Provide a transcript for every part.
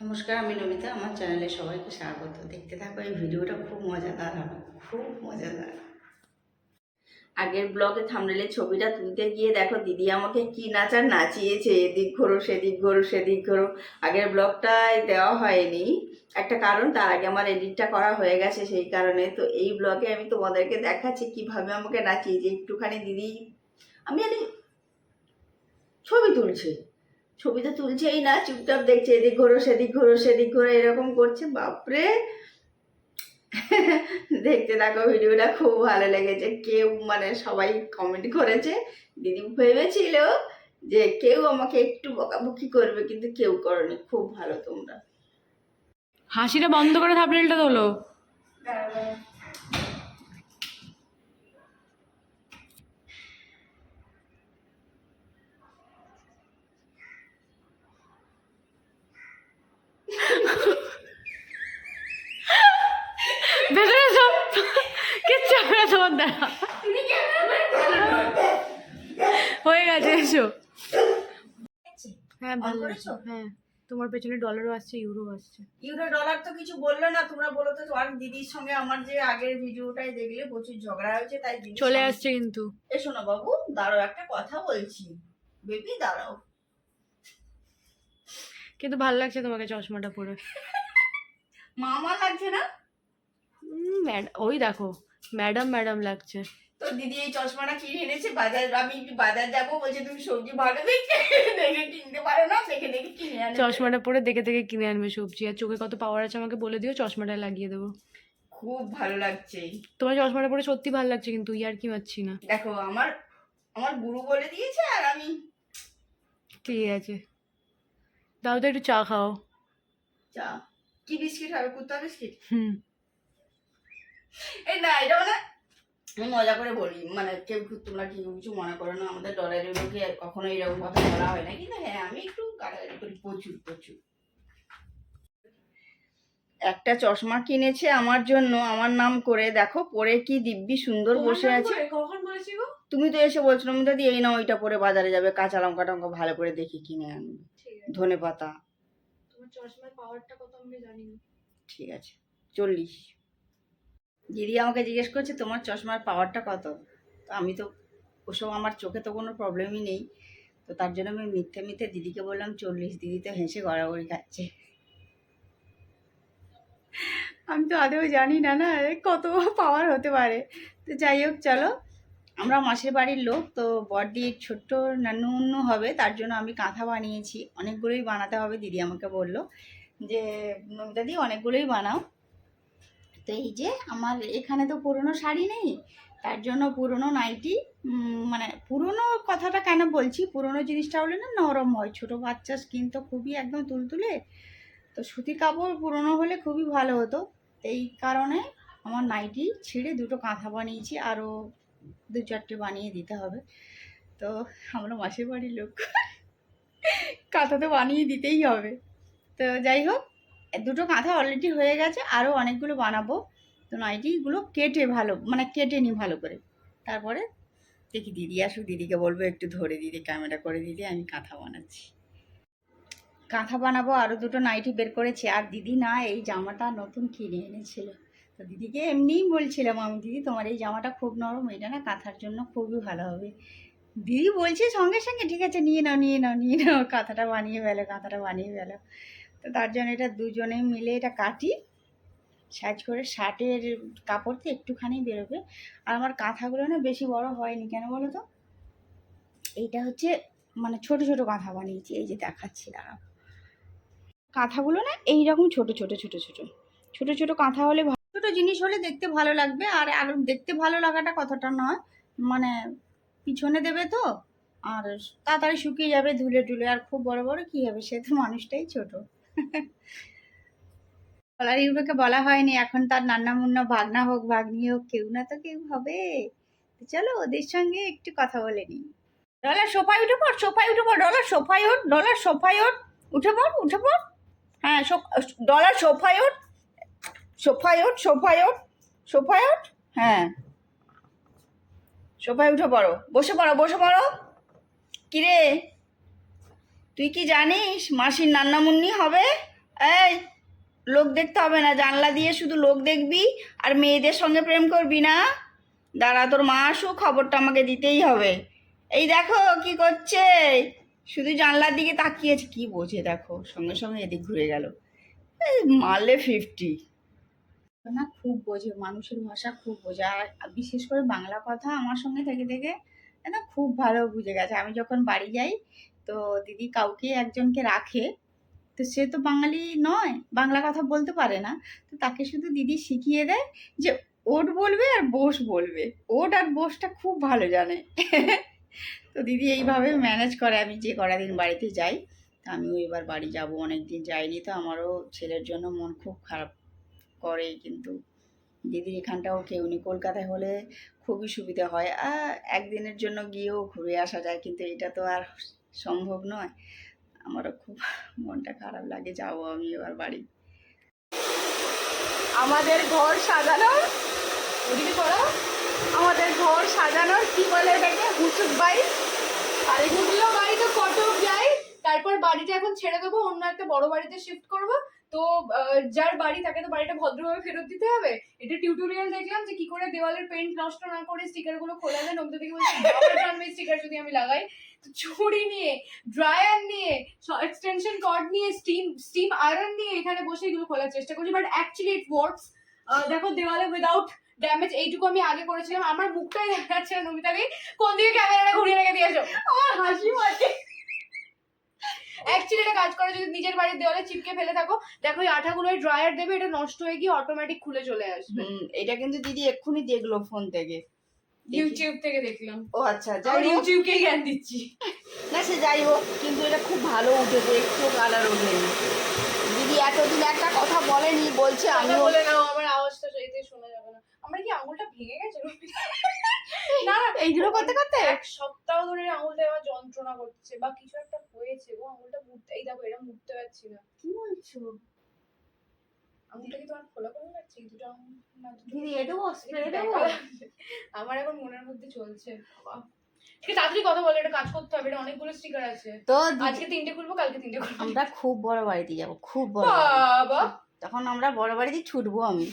নমস্কার, আমি নমিতা। আমার চ্যানেলে সবাইকে স্বাগত। দেখতে থাকো, এই ভিডিওটা খুব মজাদার হবে। খুব মজাদার। আগের ব্লগে থামলে ছবিটা তুলতে গিয়ে দেখো, দিদি আমাকে কি নাচার নাচিয়েছে। এদিক ঘোরো, সেদিক ঘোরো সেদিক ঘোরো। আগের ব্লগটায় দেওয়া হয়নি। একটা কারণ, তার আগে আমার এডিটটা করা হয়ে গেছে সেই কারণে। তো এই ব্লগে আমি তোমাদেরকে দেখাচ্ছি কীভাবে আমাকে নাচিয়েছে। একটুখানি দিদি, আমি জানি ছবি তুলছে। ছবি তো তুলছেই না চুপচাপ দেখছে এদিক ঘোরো সেদিক ঘোরো সেদিক ঘোরো এরকম করছে বাপরে! দেখতে থাকো ভিডিওটা খুব ভালো লেগেছে। কেউ মানে সবাই কমেন্ট করেছে দিদি ভেবেছিল যে কেউ আমাকে একটু বকাবকি করবে কিন্তু কেউ করনি খুব ভালো তোমরা। হাসিটা বন্ধ করে থাপড়েলটা তোলো ভেতরে সব কিচ্ছু হবে না তোমার দ্বারা হয়ে গেছে এসো হ্যাঁ ভালো করেছ? হ্যাঁ। তোমার পেছনে ডলারও আসছে ইউরো আসছে। ইউরো ডলার তো কিছু বলল না তোমরা বলো তো আর দিদির সঙ্গে আমার যে আগের ভিডিওটাই দেখলে প্রচুর ঝগড়া হয়েছে তাই চলে আসছে কিন্তু। এসো না বাবু দাঁড়াও একটা কথা বলছি। বেবি দাঁড়াও। কিন্তু ভালো লাগছে তোমাকে চশমাটা পরে। মামা লাগছে না? ম্যাড- ওই দেখো ম্যাডাম ম্যাডাম লাগছে। তো দিদি এই চশমাটা কিনে এনেছে বাজার আমি বাজার যাব বলছে তুমি সবজি ভালো দেখে দেখে কিনতে পারো না দেখে দেখে কিনে আনে চশমাটা পরে দেখে দেখে কিনে আনবে সবজি। আর চোখে কত পাওয়ার আছে আমাকে বলে দিও চশমাটা লাগিয়ে দেবো। খুব ভালো লাগছে। তোমার চশমাটা পরে সত্যি ভালো লাগছে কিন্তু ইয়ার কি মারছি না। দেখো আমার আমার গুরু বলে দিয়েছে আর আমি ঠিক আছে। দাও তো একটু চা খাও। চা? কি বিস্কিট হবে? কুত্তা বিস্কিট? হুম। এই না এটা মানে আমি মজা করে বলি মানে কেউ তোমরা কি কিছু মনে করো না? আমাদের ডলারের লোকে কখনো এরকম কথা বলা হয় না। কিন্তু হ্যাঁ আমি একটু গাড়াগাড়ি করি প্রচুর প্রচুর। একটা চশমা কিনেছে আমার জন্য আমার নাম করে দেখো পরে কি দিব্যি সুন্দর বসে আছে। কখন বলেছি গো? তুমি তো এসে বলছো না দাদি এই না ওইটা পরে বাজারে যাবে কাঁচা লঙ্কা টঙ্কা ভালো করে দেখি কিনে আনবে ধনে পাতা তোমার চশমার পাওয়ারটা কত আমি জানি ঠিক আছে চল্লিশ। দিদি আমাকে জিজ্ঞেস করছে, তোমার চশমার পাওয়ারটা কত? তো আমি তো, ওসব আমার চোখে তো কোনো প্রবলেমই নেই। তো তার জন্য আমি মিথ্যে মিথ্যে দিদিকে বললাম, চল্লিশ দিদি তো হেসে গড়াগড়ি খাচ্ছে। আমি তো আদেও জানি না না কত পাওয়ার হতে পারে। তো যাই হোক, চলো। আমরা মাসির বাড়ির লোক, তো বড়দি ছোট্ট নান্নু হবে, তার জন্য আমি কাঁথা বানিয়েছি। অনেকগুলোই বানাতে হবে, দিদি আমাকে বলল যে, নমিতা দি, অনেকগুলোই বানাও। তো এই যে আমার এখানে তো পুরনো শাড়ি নেই, তার জন্য পুরনো নাইটি মানে পুরনো কথাটা কেন বলছি? পুরনো জিনিসটা হলে না নরম হয়। ছোট বাচ্চা স্কিন তো খুবই একদম তুলতুলে। তো সুতির কাপড় পুরনো হলে খুবই ভালো হতো। এই কারণে আমার নাইটি ছিঁড়ে দুটো কাঁথা বানিয়েছি, আরও দু চারটে বানিয়ে দিতে হবে। তো আমরা মাসির বাড়ির লোক। কাঁথা তো বানিয়ে দিতেই হবে। তো যাই হোক দুটো কাঁথা অলরেডি হয়ে গেছে আরও অনেকগুলো বানাবো। তো নাইটিগুলো কেটে ভালো মানে কেটে নিই ভালো করে। তারপরে দেখি দিদি আসুক, দিদিকে বলব, একটু ধরে দিদি ক্যামেরা করে দিদি, আমি কাঁথা বানাচ্ছি। কাঁথা বানাবো আরও দুটো নাইটি বের করেছি। আর দিদি না, এই জামাটা নতুন কিনে এনেছিল। তো দিদিকে এমনিই বলছিলাম আমি, দিদি, তোমার এই জামাটা খুব নরম, এটা না কাঁথার জন্য খুবই ভালো হবে। দিদি বলছে সঙ্গে সঙ্গে, ঠিক আছে, নিয়ে নাও নিয়ে নাও নিয়ে নাও। কাঁথাটা বানিয়ে ফেলো, কাঁথাটা বানিয়ে ফেলো। তো তার জন্য এটা দুজনে মিলে এটা কাটি সাইজ করে শার্টের কাপড় তো একটুখানি বেরোবে। আর আমার কাঁথাগুলো না বেশি বড় হয়নি, কেন বলো তো? এইটা হচ্ছে মানে ছোট ছোট কাঁথা বানিয়েছি, এই যে দেখাচ্ছি, দাঁড়াও। কাঁথাগুলো না এইরকম ছোট ছোট ছোট ছোট। ছোট ছোট কাঁথা হলে ছোট জিনিস হলে দেখতে ভালো লাগবে, আর আর দেখতে ভালো লাগাটা কথাটা নয়। মানে পিছনে দেবে তো, আর তাড়াতাড়ি শুকিয়ে যাবে ধুলে টুলে, আর খুব বড় বড় কি হবে, সে তো মানুষটাই ছোট। বলার ইউরোকে বলা হয়নি, এখন তার নান্না মুন্না ভাগনা হোক, ভাগ্নি হোক, কেউ না তো কেউ হবে। চলো ওদের সঙ্গে একটু কথা বলে নিই। ডলার সোফায় উঠে পড়, সোফায় উঠে পড় ডলার সোফায় ওঠ ডলার সোফায় ওঠ, উঠে পড় উঠে পড়। হ্যাঁ ডলার সোফায় ওঠ সোফায় ওঠ সোফায় ওঠ সোফায় ওঠ হ্যাঁ। সোফায় উঠে পড়ো, বসে পড়ো বসে পড়ো। কিরে? তুই কি জানিস মাসির নান্নামুন্নি হবে? এই, লোক দেখতে হবে না। জানলা দিয়ে শুধু লোক দেখবি আর মেয়েদের সঙ্গে প্রেম করবি না। দাঁড়া, তোর মা আসুক, খবরটা আমাকে দিতেই হবে। এই দেখো কি করছে। শুধু জানলার দিকে তাকিয়েছে কি বোঝে দেখো, সঙ্গে সঙ্গে এদিক ঘুরে গেল। মারলে ফিফটি না, খুব বোঝে, মানুষের ভাষা খুব বোঝে। আর বিশেষ করে বাংলা কথা আমার সঙ্গে থেকে থেকে, না, খুব ভালো বুঝে গেছে। আমি যখন বাড়ি যাই তো দিদি কাউকে একজনকে রাখে, তো সে তো বাঙালি নয়, বাংলা কথা বলতে পারে না, তো তাকে শুধু দিদি শিখিয়ে দেয় যে ওট বলবে আর বোস বলবে, ওট আর বোসটা খুব ভালো জানে। তো দিদি এইভাবে ম্যানেজ করে, আমি যে কটা দিন বাড়িতে যাই, তো আমিও এবার বাড়ি যাব অনেক দিন যাইনি, তো আমারও ছেলের জন্য মন খুব খারাপ করে, কিন্তু দিদির এখানটাও কেউ নেই, কলকাতায় হলে খুবই সুবিধা হয় আর একদিনের জন্য গিয়েও ঘুরে আসা যায়, কিন্তু এটা তো আর সম্ভব নয়। আমারও খুব মনটা খারাপ লাগে, যাব আমি এবার বাড়ি। আমাদের ঘর সাজানোর, বুঝলি করো আমাদের ঘর সাজানোর কি বলে এটাকে? হুচুক বাড়ি আর এগুলো বাড়ি তো কত যাই। তারপর বাড়িটা এখন ছেড়ে দেবো, অন্য একটা বড় বাড়িতে শিফট করব। তো যার বাড়ি তাকে তো বাড়িটা ভদ্রভাবে ফেরত দিতে হবে? এটা টিউটোরিয়াল দেখলাম যে কি করে দেওয়ালের পেইন্ট নষ্ট না করে স্টিকারগুলো খোলা যায় নমিতা থেকে বলছি স্টিকার যদি আমি লাগাই। ছুরি নিয়ে ড্রায়ার নিয়ে এক্সটেনশন কর্ড নিয়ে স্টিম স্টিম আয়রন নিয়ে এখানে বসে এগুলো খোলার চেষ্টা করছি। বাট অ্যাকচুয়ালি ইট ওয়ার্কস দেখো দেওয়ালে উইদাউট ড্যামেজ এইটুকু আমি আগে করেছিলাম। আমার মুখটাই দেখা যাচ্ছে না নমিতাকে কোন দিকে ক্যামেরাটা ঘুরিয়ে রেখে দিয়েছ? আমার হাসি পাচ্ছে। অ্যাকচুয়ালি এটা কাজ করে যদি নিজের বাড়ির দেওয়ালে চিপকে ফেলে থাকো দেখো এই আঠাগুলো ড্রায়ার দেবে এটা নষ্ট হয়ে গিয়ে অটোমেটিক খুলে চলে আসবে। এটা কিন্তু দিদি এক্ষুনি দেখল ফোন থেকে। ইউটিউব থেকে দেখলাম। ও আচ্ছা যাই হোক। ইউটিউবকেই জ্ঞান দিচ্ছি। না সে যাই হোক কিন্তু এটা খুব ভালো উঠেছে একটু কালার ওঠেনি দিদি এতদিন একটা কথা বলেনি বলছে আমি বলে নাও আমার আওয়াজটা সেইতে শোনা যাবে কি আঙুলটা ভেঙে গেছে না না এইগুলো করতে করতে? এক সপ্তাহ ধরে আঙুলটা আমার যন্ত্রণা করছে বা কিছু একটা হয়েছে। ও আঙুলটা মুড়তে এই দেখো এটা মুড়তে পারছি না। কি বলছো? আঙুলটা কি তোমার খোলা খোলা লাগছে দুটো আঙুল না দিদি এ দেবো স্প্রে দেবো? আমার এখন মনের মধ্যে চলছে। ঠিক তাড়াতাড়ি কথা বলে এটা কাজ করতে হবে এটা অনেকগুলো স্টিকার আছে। তো আজকে তিনটে খুলবো কালকে তিনটে খুলবো। আমরা খুব বড় বাড়িতে যাব খুব বড় বাবা। তখন আমরা বড় বাড়িতে ছুটবো আমি।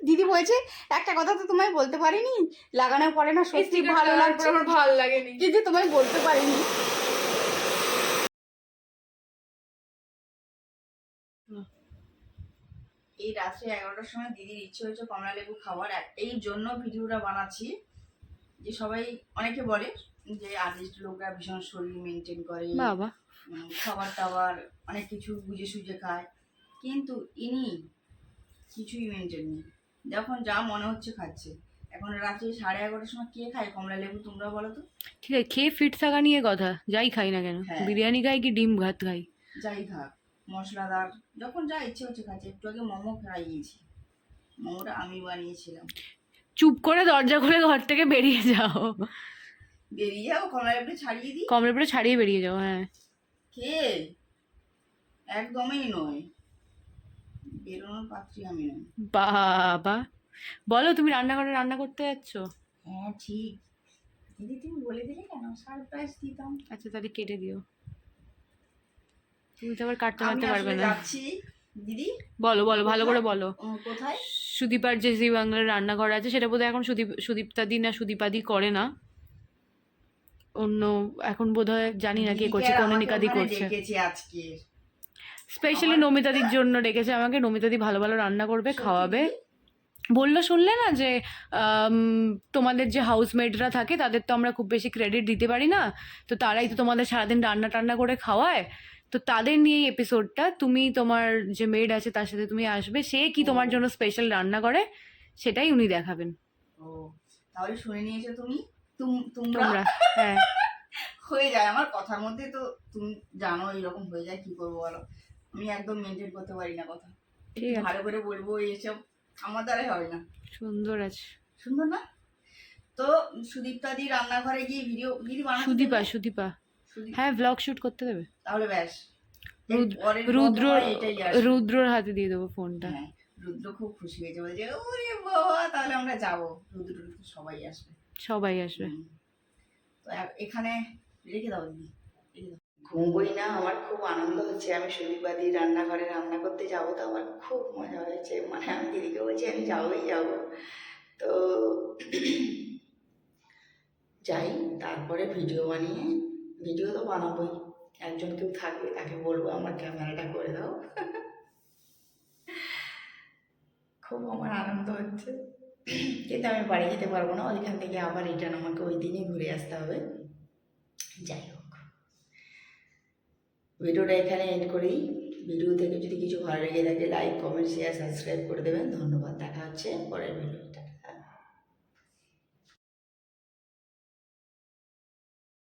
দিদি বলছে একটা কথা তো তোমায় বলতে পারিনি লাগানোর পরে না সত্যি ভালো লাগছে। আমার ভালো লাগেনি। কিন্তু তোমায় বলতে পারিনি। এই রাত্রে এগারোটার সময় দিদির ইচ্ছে হয়েছে কমলা লেবু খাবার এক- এই জন্য ভিডিওটা বানাচ্ছি যে সবাই অনেকে বলে যে আর্টিস্ট লোকরা ভীষণ শরীর মেনটেন করে বাবা। খাবার টাবার অনেক কিছু বুঝে সুঝে খায় কিন্তু ইনি কিছুই মেনটেন নেই। যখন যা মনে হচ্ছে খাচ্ছে। এখন রাত্রে সাড়ে এগারোটার সময় কে খায়? কমলা লেবু তোমরা বলো তো। ঠিক আছে খেয়ে ফিট থাকা নিয়ে কথা যাই খাই না কেন। হ্যাঁ। বিরিয়ানি খাই কি ডিম ভাত খাই? যাই খাক মশলাদার যখন যা ইচ্ছে হচ্ছে খাচ্ছে। একটু আগে মোমো খাইয়েছি মোমোটা আমি বানিয়েছিলাম। চুপ করে দরজা খুলে ঘর থেকে বেরিয়ে যাও। বেরিয়ে যাও কমলা লেবু ছাড়িয়ে দিই? কমলা পরে ছাড়িয়ে বেরিয়ে যাও হ্যাঁ। কে একদমই নয়। বেরোনোর পাত্রী আমি নই। বাবা। বলো তুমি রান্নাঘরে রান্না করতে যাচ্ছ? হ্যাঁ ঠিক। দিদি তুমি বলে দিলে কেন? সারপ্রাইজ দিতাম। আচ্ছা তাহলে কেটে দিও। তুমি তো আবার কাটতে মারতে পারবে না। যাচ্ছি। দিদি? বলো বলো ভালো করে বলো। কোথায়? সুদীপার যে জি বাংলার রান্নাঘর আছে সেটা বোধহয় এখন সুদীপ সুদীপ্তাদি না সুদীপাদি করে না। অন্য এখন বোধহয় জানি না কে করছে কোন নিকাদি করছে। আজকে স্পেশালি নমিতাদির জন্য ডেকেছে আমাকে নমিতাদি ভালো ভালো রান্না করবে খাওয়াবে। বলল শুনলে না যে তোমাদের যে হাউসমেটরা থাকে তাদের তো আমরা খুব বেশি ক্রেডিট দিতে পারি না। তো তারাই তো তোমাদের সারাদিন রান্না টান্না করে খাওয়ায়। তো তাদের নিয়ে এপিসোডটা তুমি তোমার যে মেড আছে তার সাথে তুমি আসবে। সে কি তোমার জন্য স্পেশাল রান্না করে সেটাই উনি দেখাবেন। ও তাহলে শুনে নিয়েছো তুমি? তুম- তোমরা? তোমরা হ্যাঁ। হয়ে যায়। আমার কথার মধ্যে তো তুমি জানো এরকম হয়ে যায় কি করব বলো? আমি একদম মেনটেন করতে পারি না কথা। ঠিক আছে। ভালো করে বলব এইসব আমার দ্বারাই হবে না। সুন্দর আছে। সুন্দর না? তো সুদীপ্তাদি রান্নাঘরে গিয়ে ভিডিও দিদি বানাতে সুদীপা সুদীপা। হ্যাঁ ব্লগ শুট করতে দেবে। তাহলে ব্যাস। রুদ- রুদ্র রুদ্রর হাতে দিয়ে দেবো ফোনটা হ্যাঁ রুদ্র খুব খুশি হয়েছে। বলছে ওরে বাবা তাহলে আমরা যাব। রুদ্র সবাই আসবে। সবাই আসবে। তো এখানে রেখে দাও দিদি। ঘুমবই না, আমার খুব আনন্দ হচ্ছে। আমি সুদীপাদি রান্নাঘরে রান্না করতে যাব তো আমার খুব মজা হয়েছে। মানে আমি দিদিকে বলছি, আমি যাবোই যাব। তো যাই, তারপরে ভিডিও বানিয়ে, ভিডিও তো বানাবোই। একজন কেউ থাকবে, তাকে বলব, আমার ক্যামেরাটা করে দাও। খুব আমার আনন্দ হচ্ছে। কিন্তু আমি বাড়ি যেতে পারব না, ওইখান থেকে আবার রিটার্ন আমাকে ওই দিনই ঘুরে আসতে হবে। যাই হোক। ভিডিওটা এখানে এন্ড করি। ভিডিও থেকে যদি কিছু ভালো লেগে থাকে লাইক কমেন্ট শেয়ার সাবস্ক্রাইব করে দেবেন। ধন্যবাদ। দেখা হচ্ছে পরের ভিডিওটা